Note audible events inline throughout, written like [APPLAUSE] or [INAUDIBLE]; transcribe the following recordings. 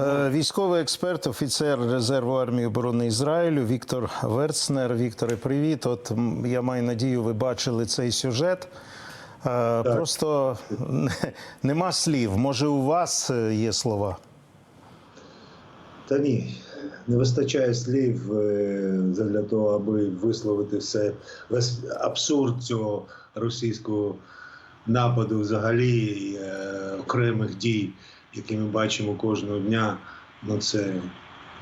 Е, Військовий експерт, офіцер резерву армії оборони Ізраїлю Віктор Верцнер. Вікторе, привіт. От я маю надію, ви бачили цей сюжет. Е, Просто [LAUGHS] нема слів. Може, у вас е, є слова? Та ні, не вистачає слів для того, аби висловити все весь абсурд цього російського нападу, взагалі окремих дій, які ми бачимо кожного дня. Ну це,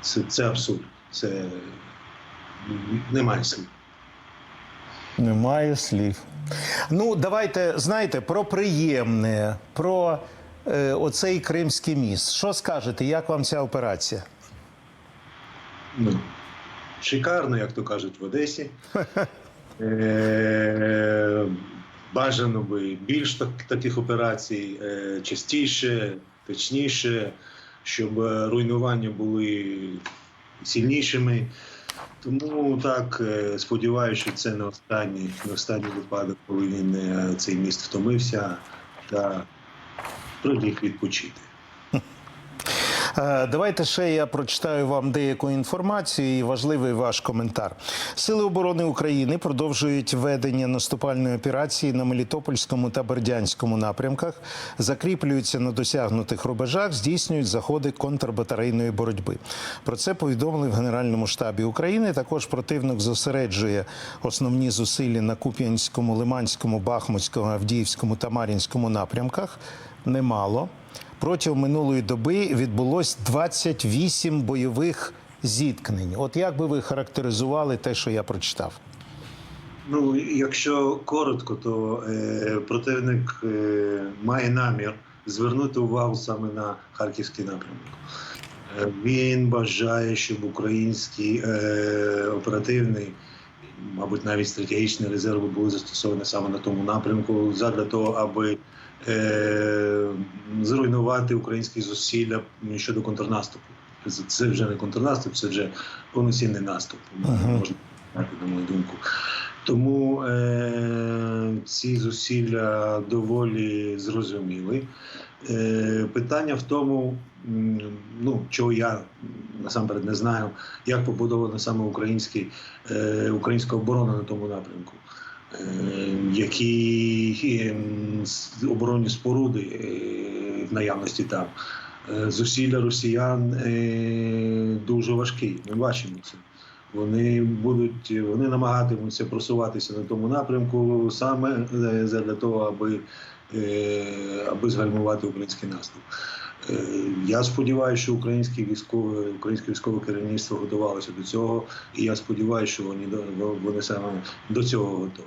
це, це абсурд. Це немає слів. Немає слів. Ну, давайте, знаєте, про приємне, про е, оцей Кримський міст. Що скажете, як вам ця операція? Ну, шикарно, як то кажуть в Одесі. [LAUGHS] Е, Бажано би більш так, таких операцій е, частіше, точніше, щоб е, руйнування були сильнішими. Тому так е, сподіваюся, що це не останній, не останній випадок, коли він е, цей міст втомився та приліг відпочити. Е, Давайте ще я прочитаю вам деяку інформацію і важливий ваш коментар. Сили оборони України продовжують ведення наступальної операції на Мелітопольському та Бердянському напрямках, закріплюються на досягнутих рубежах, здійснюють заходи контрбатарейної боротьби. Про це повідомили в Генеральному штабі України. Також противник зосереджує основні зусилля на Куп'янському, Лиманському, Бахмутському, Авдіївському та Мар'їнському напрямках. Немало. Протягом минулої доби відбулось 28 бойових зіткнень. От як би ви характеризували те, що я прочитав? Ну, якщо коротко, то е, противник е, має намір звернути увагу саме на харківський напрямок. Е, він бажає, щоб український е, оперативний, мабуть, навіть стратегічні резерви були застосовані саме на тому напрямку, задля того, аби зруйнувати українські зусилля щодо контрнаступу. Це- вже не контрнаступ, це вже повноцінний наступ. Ага. Можна на мою думку. Тому е, ці зусилля доволі зрозуміли. Е, питання в тому, ну чого я насамперед не знаю, як побудована саме український, е, українська оборона на тому напрямку. Е, які ем, оборонні споруди е, в наявності там. Е, Зусилля росіян дуже важкі. Ми бачимо це. Вони будуть, вони намагатимуться просуватися на тому напрямку саме для того, аби, аби згальмувати український наступ. Я сподіваюся, що українське військове, українське військове керівництво готувалося до цього, і я сподіваюся, що вони вони саме до цього готові.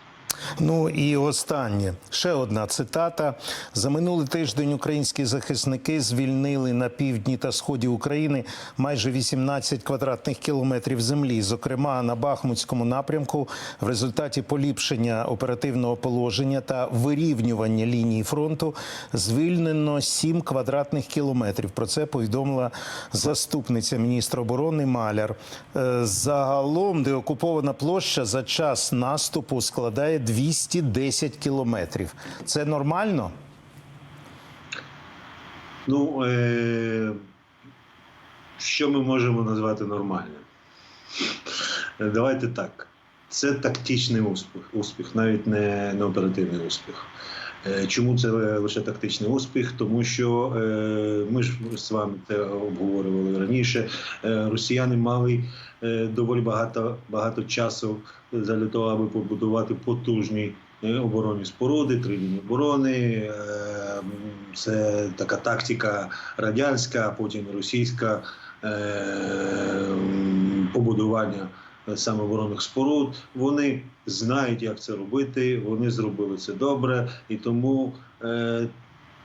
Ну і останнє ще одна цитата. За минулий тиждень українські захисники звільнили на півдні та сході України майже 18 квадратних кілометрів землі. Зокрема, на Бахмутському напрямку в результаті поліпшення оперативного положення та вирівнювання лінії фронту звільнено 7 квадратних кілометрів. Про це повідомила заступниця міністра оборони Маляр. Е, Загалом деокупована площа за час наступу складає 210 кілометрів. Це нормально? Ну, е- що ми можемо назвати нормальним? Давайте так. Це тактичний успіх, успіх, навіть не, не оперативний успіх. Е, Чому це лише тактичний успіх? Тому що е, ми ж з вами це обговорювали раніше. Е, росіяни мали е, доволі багато, багато часу для того, аби побудувати потужні е, оборонні споруди, три лінії оборони. Е, Це така тактика радянська, потім російська е, побудування е, саме оборонних споруд. Вони знають, як це робити. Вони зробили це добре, і тому е,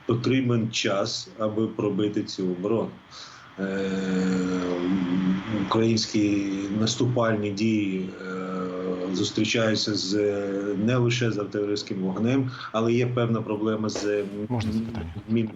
потрібен час, аби пробити цю оборону. Е, українські наступальні дії е, зустрічаються з не лише з артилерійським вогнем, але є певна проблема з мінним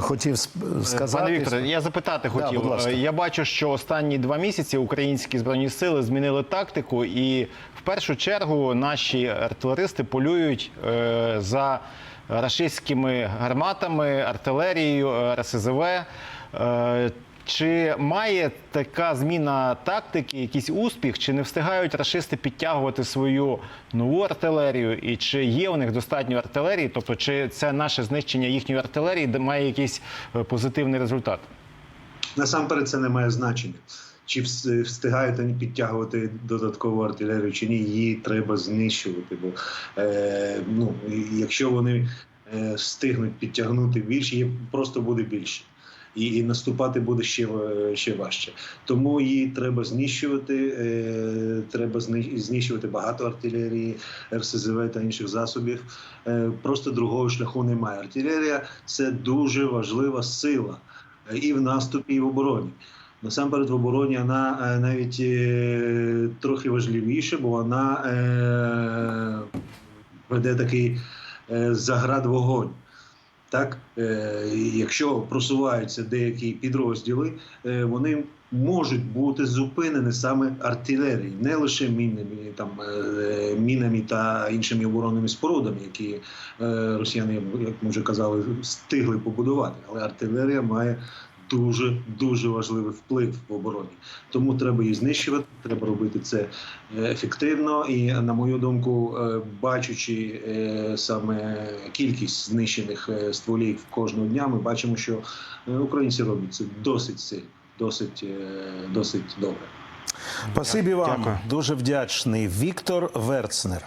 Хотів сказати. Пане Вікторе, я запитати хотів. Да. Е, я бачу, що останні два місяці українські збройні сили змінили тактику, і в першу чергу наші артилеристи полюють е, за рашистськими гарматами, артилерією, РСЗВ. Чи має така зміна тактики якийсь успіх, чи не встигають рашисти підтягувати свою нову артилерію, і чи є у них достатньо артилерії? Тобто, чи це наше знищення їхньої артилерії має якийсь е, позитивний результат? Насамперед це не має значення. Чи встигають вони підтягувати додаткову артилерію, чи ні, її треба знищувати. Бо е, ну, якщо вони е, встигнуть підтягнути більше, її просто буде більше. І, і наступати буде ще, в- ще важче. Тому її треба знищувати. Е, треба зни- знищувати багато артилерії, РСЗВ та інших засобів. Е, просто другого шляху немає. Артилерія це дуже важлива сила е, і в наступі, і в обороні. Насамперед в обороні вона е, навіть е, трохи важливіше, бо вона е, веде такий е, заград вогонь. Так, е, якщо просуваються деякі підрозділи, е, вони можуть бути зупинені саме артилерією, не лише мінами, там е, мінами та іншими оборонними спорудами, які росіяни, як ми вже казали, встигли побудувати. Але артилерія має дуже дуже важливий вплив в обороні. Тому треба її знищувати. Треба робити це е, ефективно. І на мою думку, е, бачучи е, саме кількість знищених стволів кожного дня, ми бачимо, що українці роблять це досить сильно, досить, досить добре. Спасибі вам Дякую. дуже вдячний. Віктор Верцнер.